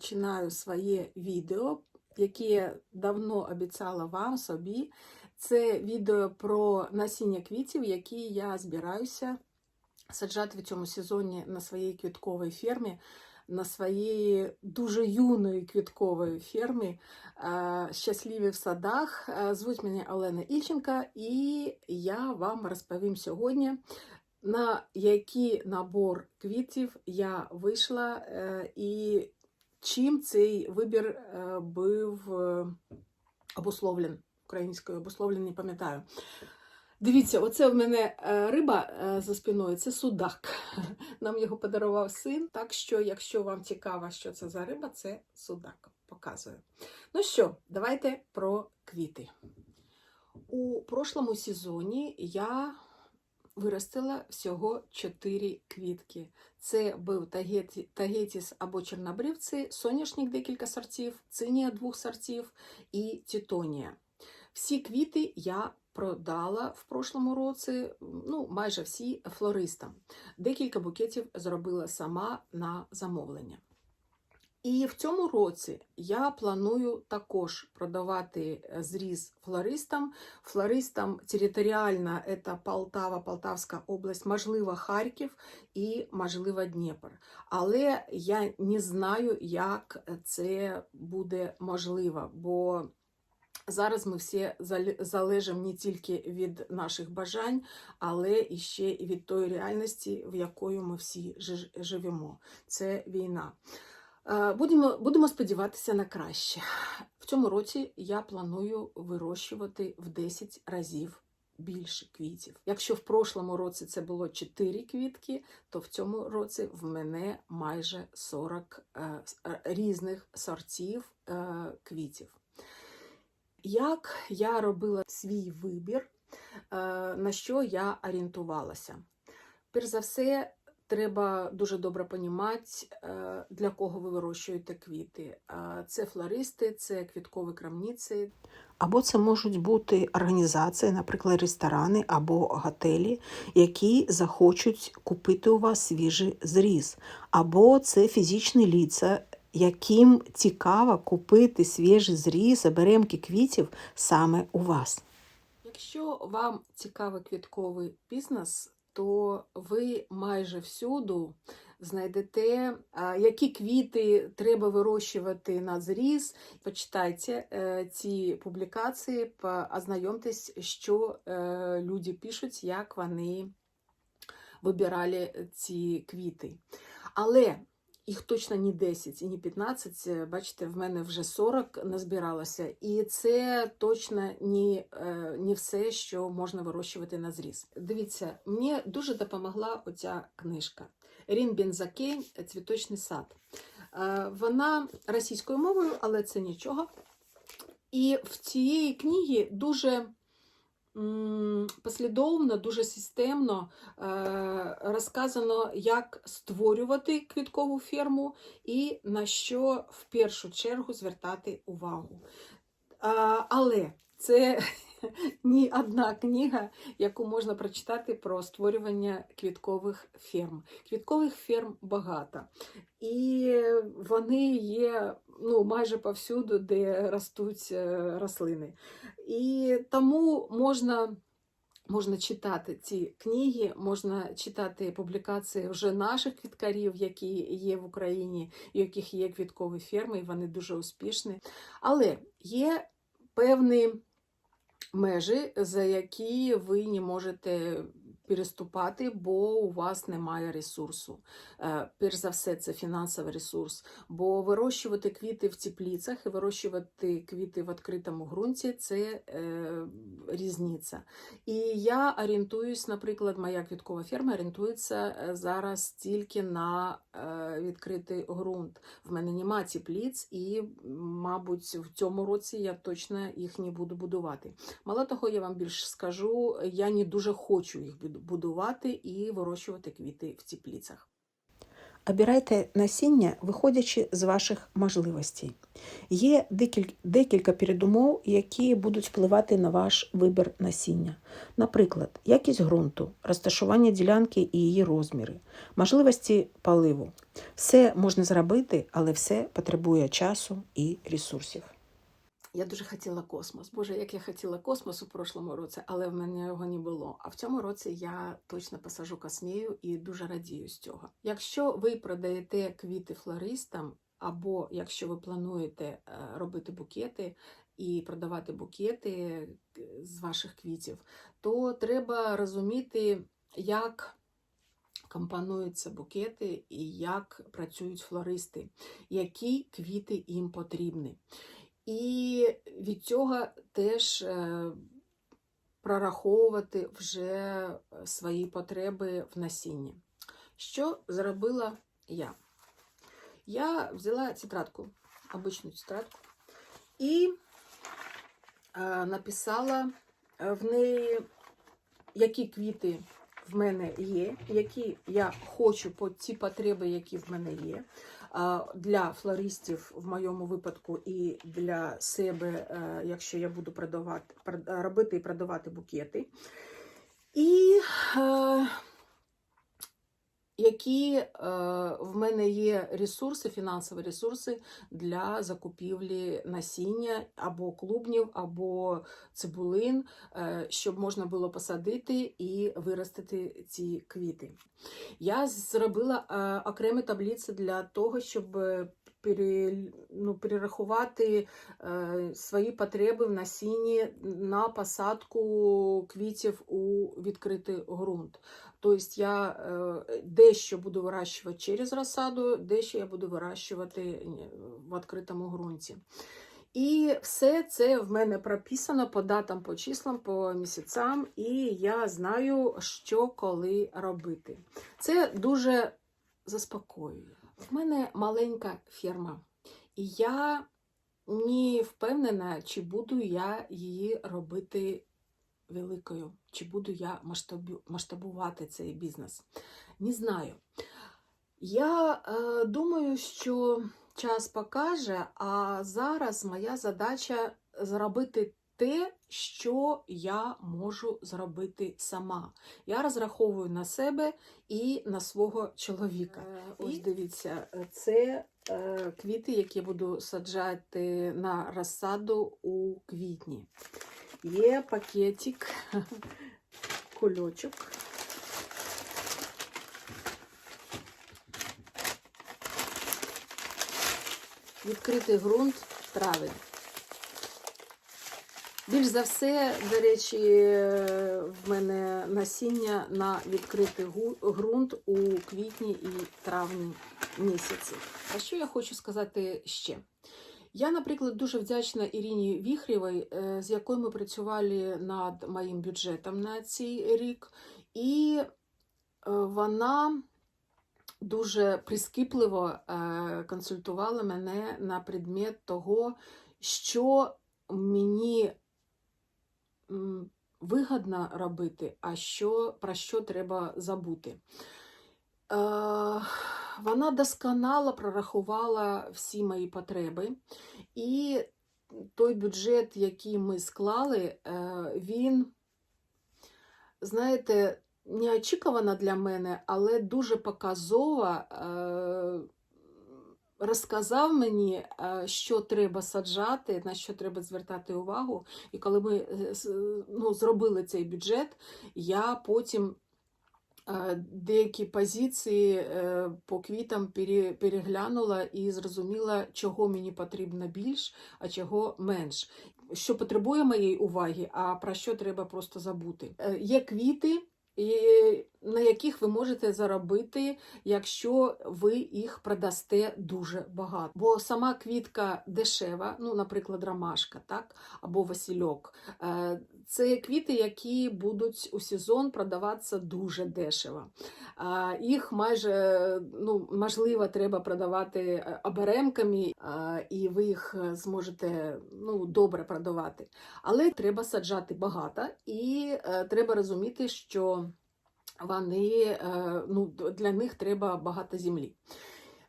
починаю своє відео, яке я давно обіцяла вам собі. Це відео про насіння квітів, які я збираюся саджати в цьому сезоні на своїй квітковій фермі, на своїй дуже юної квіткової фермі Щасливі в садах. Звуть мене Олена Ільченка, і я вам розповім сьогодні, на який набор квітів я вийшла е, і чим цей вибір е, був е, обусловлен українською обусловлен, не пам'ятаю. Дивіться, оце в мене е, риба за спиною, це судак. Нам його подарував син. Так що, якщо вам цікаво, що це за риба, це судак. Показую. Ну що, давайте про квіти. У прошлому сезоні я виростила всього 4 квітки. Це був тагеті- тагетіс або чорнобривці, соняшник декілька сортів, цинія двох сортів і тітонія. Всі квіти я продала в прошлому році, ну, майже всі флористам. Декілька букетів зробила сама на замовлення. І в цьому році я планую також продавати е, зріз флористам. Флористам територіально це Полтава, Полтавська область, можливо, Харків і, можливо, Дніпр. Але я не знаю, як це буде можливо, бо Зараз ми всі залежимо не тільки від наших бажань, але і ще від тої реальності, в якої ми всі живемо. Це війна. Будемо, будемо сподіватися на краще. В цьому році я планую вирощувати в 10 разів більше квітів. Якщо в прошлому році це було 4 квітки, то в цьому році в мене майже 40 е, е, різних сортів е, квітів. Як я робила свій вибір, на що я орієнтувалася? Перш за все, треба дуже добре понімати, е, для кого ви вирощуєте квіти. Це флористи, це квіткові крамниці. Або це можуть бути організації, наприклад, ресторани або готелі, які захочуть купити у вас свіжий зріз. Або це фізичні ліца, яким цікаво купити свіжий зріз, оберемки квітів саме у вас. Якщо вам цікавий квітковий бізнес, то ви майже всюду знайдете, які квіти треба вирощувати на зріз. Почитайте е, ці публікації, ознайомтесь, що е, люди пишуть, як вони вибирали ці квіти. Але їх точно не 10 і не 15. е, Бачите, в мене вже 40 назбиралося. І це точно не, е, не все, що можна вирощувати на зріз. Дивіться, мені дуже допомогла оця книжка Рін Бензакейн Цвіточний сад. Е, Вона російською мовою, але це нічого. І в цієї книги дуже послідовно, дуже системно е, розказано, як створювати квіткову ферму і на що в першу чергу звертати увагу. Але це ні одна книга, яку можна прочитати про створювання квіткових ферм. Квіткових ферм багато. І вони є ну, майже повсюду, де ростуть е, рослини. І тому можна. Можна читати ці книги, можна читати публікації вже наших квіткарів, які є в Україні, у яких є квіткові ферми, і вони дуже успішні. Але є певні межі, за які ви не можете переступати, бо у вас немає ресурсу. Е, Перш за все, це фінансовий ресурс. Бо вирощувати квіти в теплицях і вирощувати квіти в відкритому ґрунті це е, різниця. І я орієнтуюсь, наприклад, моя квіткова ферма орієнтується е, зараз тільки на е, відкритий ґрунт. В мене нема теплиць, і, мабуть, в цьому році я точно їх не буду будувати. Мало того, я вам більше скажу, я не дуже хочу їх буду- будувати і вирощувати квіти в теплицях. Обирайте насіння, виходячи з ваших можливостей. Є декілька передумов, які будуть впливати на ваш вибір насіння. Наприклад, якість ґрунту, розташування ділянки і її розміри, можливості поливу. Все можна зробити, але все потребує часу і ресурсів. Я дуже хотіла космос. Боже, як я хотіла космос у прошлому році, але в мене його не було. А в цьому році я точно посажу космію і дуже радію з цього. Якщо ви продаєте квіти флористам, або якщо ви плануєте е, робити букети і продавати букети е, з ваших квітів, то треба розуміти, як компонуються букети і як працюють флористи, які квіти їм потрібні. І від цього теж е, прораховувати вже е, свої потреби в насінні. Що зробила я? Я взяла тетрадку, обичну тетрадку, і е, написала в неї, які квіти в мене є, які я хочу по ті потреби, які в мене є. Для флористів в моєму випадку і для себе, е, якщо я буду продавати, робити і продавати букети. І е, які е, в мене є ресурси, фінансові ресурси для закупівлі насіння або клубнів, або цибулин, е, щоб можна було посадити і виростити ці квіти. Я зробила е, окремі таблиці для того, щоб е, пере, ну, перерахувати е, свої потреби в насінні на посадку квітів у відкритий ґрунт. Тобто я е, дещо буду вирощувати через розсаду, дещо я буду вирощувати в відкритому ґрунті. І все це в мене прописано по датам, по числам, по місяцям, і я знаю, що коли робити. Це дуже заспокоює. В мене маленька ферма, і я не впевнена, чи буду я її робити великою, чи буду я масштабувати цей бізнес. Не знаю. Я е, думаю, що час покаже, а зараз моя задача зробити те, що я можу зробити сама. Я розраховую на себе і на свого чоловіка. Ось дивіться, це е, квіти, які буду саджати на розсаду у квітні. Є пакетик, кульочок. Відкритий ґрунт травень. Більш за все, до речі, в мене насіння на відкритий ґрунт у квітні і травні місяці. А що я хочу сказати ще? Я, наприклад, дуже вдячна Іріні Віхрєвій, е, з якою ми працювали над моїм бюджетом на цей рік, і е, вона дуже прискіпливо е, консультувала мене на предмет того, що мені м, вигідно робити, а що, про що треба забути. Е, Вона досконало прорахувала всі мої потреби, і той бюджет, який ми склали, е, він, знаєте, неочікувано для мене, але дуже показово е, розказав мені, е, що треба саджати, на що треба звертати увагу. І коли ми е, з- ну, зробили цей бюджет, я потім е, деякі позиції е, по квітам переглянула і зрозуміла, чого мені потрібно більш, а чого менш. Що потребує моєї уваги, а про що треба просто забути. Е, Є квіти, на яких ви можете заробити, якщо ви їх продасте дуже багато. Бо сама квітка дешева, ну, наприклад, ромашка, так, або васильок. Е, Це квіти, які будуть у сезон продаватися дуже дешево. Їх майже ну, можливо треба продавати е, оберемками, і ви їх е, зможете ну, добре продавати. Але треба саджати багато, і е, треба розуміти, що вони, е, ну, для них треба багато землі.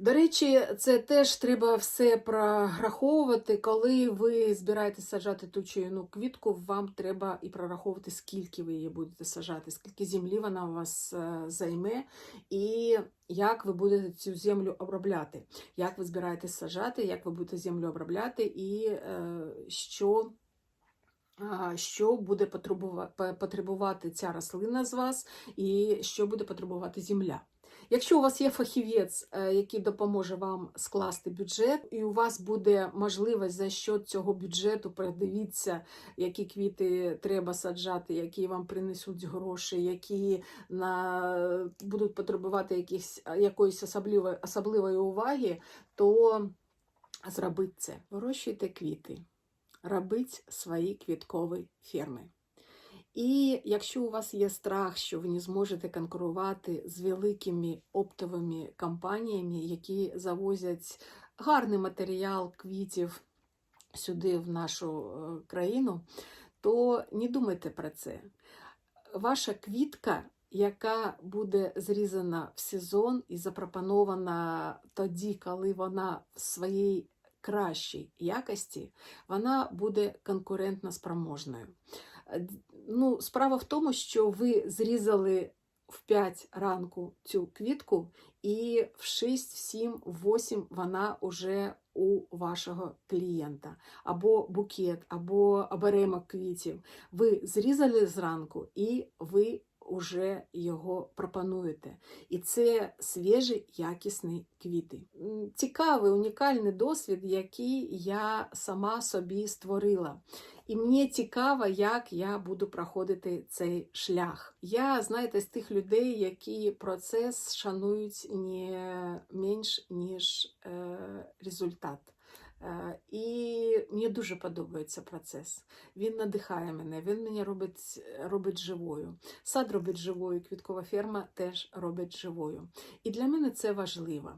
До речі, це теж треба все прораховувати. Коли ви збираєтесь саджати ту чи іну квітку, вам треба і прораховувати, скільки ви її будете саджати, скільки землі вона у вас е, займе, і як ви будете цю землю обробляти, як ви збираєтесь саджати, як ви будете землю обробляти, і е, що. Що буде потребувати ця рослина з вас, і що буде потребувати земля. Якщо у вас є фахівець, е, який допоможе вам скласти бюджет, і у вас буде можливість за счет цього бюджету передивіться, які квіти треба саджати, які вам принесуть гроші, які на, будуть потребувати якихось, якоїсь особливої, особливої уваги, то зробіть це. Вирощуйте квіти, робіть свої квіткові ферми. І якщо у вас є страх, що ви не зможете конкурувати з великими оптовими компаніями, які завозять гарний матеріал квітів сюди, в нашу е, країну, то не думайте про це. Ваша квітка, яка буде зрізана в сезон і запропонована тоді, коли вона в своїй кращій якості, вона буде конкурентно спроможною. Е, Ну, справа в тому, що ви зрізали в 5 ранку цю квітку, і в 6, в 7, в 8 вона уже у вашого клієнта. Або букет, або оберемок квітів. Ви зрізали зранку, і ви вже його пропонуєте. І це свіжі, якісні квіти. Цікавий, унікальний досвід, який я сама собі створила. І мені цікаво, як я буду проходити цей шлях. Я, знаєте, з тих людей, які процес шанують не менш, ніж е, результат. Е, і мені дуже подобається процес. Він надихає мене, він мене робить, робить живою. Сад робить живою, квіткова ферма теж робить живою. І для мене це важливо.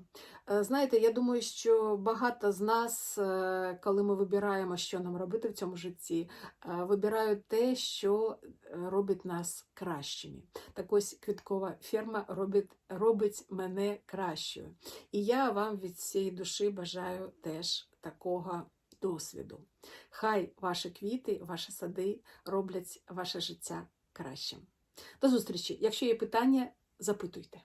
Е, Знаєте, я думаю, що багато з нас, е, коли ми вибираємо, що нам робити в цьому житті, вибирають те, що робить нас кращими. Так ось квіткова ферма робить, робить мене кращою. І я вам від всієї душі бажаю теж такого досвіду. Хай ваші квіти, ваші сади роблять ваше життя кращим. До зустрічі! Якщо є питання, запитуйте.